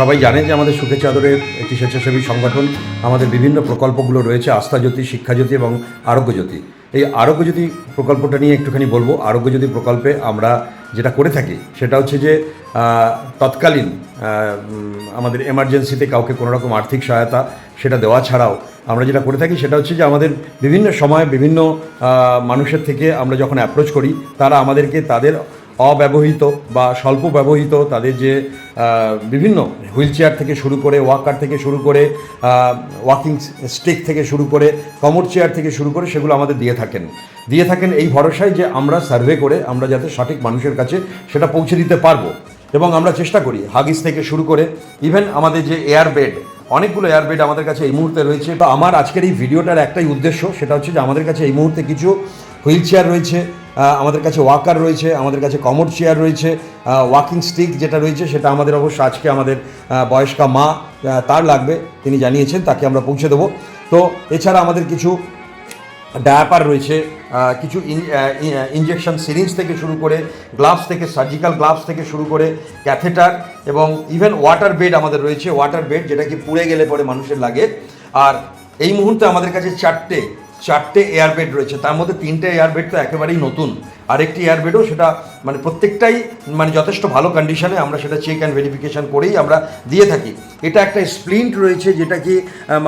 সবাই জানে যে আমাদের সুখে চাদরের একটি স্বেচ্ছাসেবী সংগঠন, আমাদের বিভিন্ন প্রকল্পগুলো রয়েছে, আস্থাজ্যোতি, শিক্ষাজ্যোতি এবং আরোগ্যজ্যোতি। এই আরোগ্যজ্যোতি প্রকল্পটা নিয়ে একটুখানি বলব। আরোগ্যজ্যোতি প্রকল্পে আমরা যেটা করে থাকি, সেটা হচ্ছে যে তৎকালীন আমাদের এমার্জেন্সিতে কাউকে কোনো রকম আর্থিক সহায়তা সেটা দেওয়া ছাড়াও আমরা যেটা করে থাকি, সেটা হচ্ছে যে আমাদের বিভিন্ন সময় বিভিন্ন মানুষের থেকে আমরা যখন অ্যাপ্রোচ করি, তারা আমাদেরকে তাদের অব্যবহৃত বা স্বল্প ব্যবহৃত তাদের যে বিভিন্ন হুইল চেয়ার থেকে শুরু করে, ওয়াকার থেকে শুরু করে ওয়াকিং স্টিক থেকে শুরু করে কমর চেয়ার থেকে শুরু করে সেগুলো আমাদের দিয়ে থাকেন। দিয়ে থাকেন এই ভরসায় যে আমরা সার্ভে করে আমরা যাতে সঠিক মানুষের কাছে সেটা পৌঁছে দিতে পারব। এবং আমরা চেষ্টা করি, হাগিস থেকে শুরু করে ইভেন আমাদের যে এয়ার বেড অনেকগুলো এয়ার বেড আমাদের কাছে এই মুহূর্তে রয়েছে। তো আমার আজকের এই ভিডিওটার একটাই উদ্দেশ্য, সেটা হচ্ছে যে আমাদের কাছে এই মুহূর্তে কিছু হুইল চেয়ার রয়েছে আমাদের কাছে ওয়াকার রয়েছে, আমাদের কাছে কমোড চেয়ার রয়েছে ওয়াকিং স্টিক যেটা রয়েছে সেটা আমাদের অবশ্য আজকে আমাদের বয়স্কা মা তার লাগবে, তিনি জানিয়েছেন, তাকে আমরা পৌঁছে দেবো। তো এছাড়া আমাদের কিছু ডায়াপার রয়েছে কিছু ইনজেকশন সিরিঞ্জ থেকে শুরু করে গ্লাভস থেকে সার্জিক্যাল গ্লাভস থেকে শুরু করে ক্যাথেটার এবং ইভেন ওয়াটার বেড আমাদের রয়েছে ওয়াটার বেড যেটা কি পুড়ে গেলে পরে মানুষের লাগে। আর এই মুহূর্তে আমাদের কাছে চারটে চারটে এয়ারবেড রয়েছে। তার মধ্যে তিনটে এয়ারবেড তো একেবারেই নতুন। আরেকটি এয়ারবেডও সেটা মানে প্রত্যেকটাই মানে যথেষ্ট ভালো কন্ডিশনে আমরা সেটা চেক অ্যান্ড ভেরিফিকেশন করেই আমরা দিয়ে থাকি। এটা একটা স্প্লিন্ট রয়েছে, যেটা কি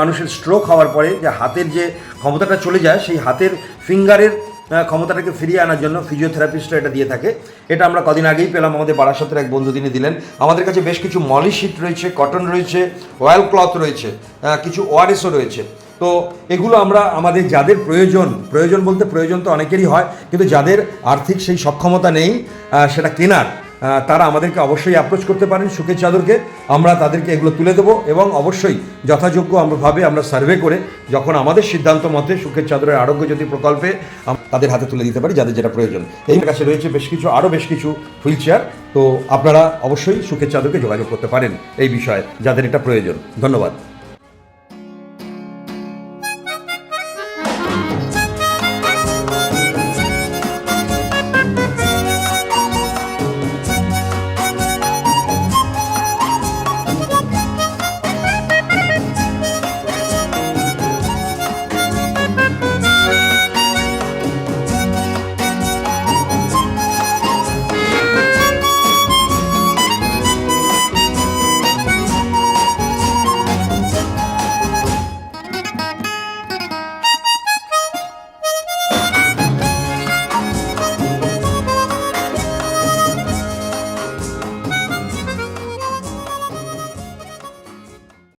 মানুষের স্ট্রোক হওয়ার পরে যে হাতের যে ক্ষমতাটা চলে যায়, সেই হাতের ফিঙ্গারের ক্ষমতাটাকে ফিরিয়ে আনার জন্য ফিজিওথেরাপিস্টরা এটা দিয়ে থাকে। এটা আমরা কদিন আগেই পেলাম, আমাদের বারাসাতের এক বন্ধু তিনি দিলেন। আমাদের কাছে বেশ কিছু মলি শিট রয়েছে কটন রয়েছে অয়েল ক্লথ রয়েছে কিছু ওআরএসও রয়েছে। তো এগুলো আমরা আমাদের যাদের প্রয়োজন প্রয়োজন বলতে প্রয়োজন তো অনেকেরই হয়, কিন্তু যাদের আর্থিক সেই সক্ষমতা নেই সেটা কেনার তারা আমাদেরকে অবশ্যই অ্যাপ্রোচ করতে পারেন সুখের চাদরকে, আমরা তাদেরকে এগুলো তুলে দেবো এবং অবশ্যই যথাযোগ্য আমরা ভাবে আমরা সার্ভে করে যখন আমাদের সিদ্ধান্ত মতে সুখের চাদরের আরোগ্য জ্যোতি প্রকল্পে তাদের হাতে তুলে দিতে পারি যাদের যেটা প্রয়োজন। এই কাছে রয়েছে বেশ কিছু আরও বেশ কিছু হুইল চেয়ার, তো আপনারা অবশ্যই সুখের চাদরকে যোগাযোগ করতে পারেন এই বিষয়ে যাদের এটা প্রয়োজন। ধন্যবাদ।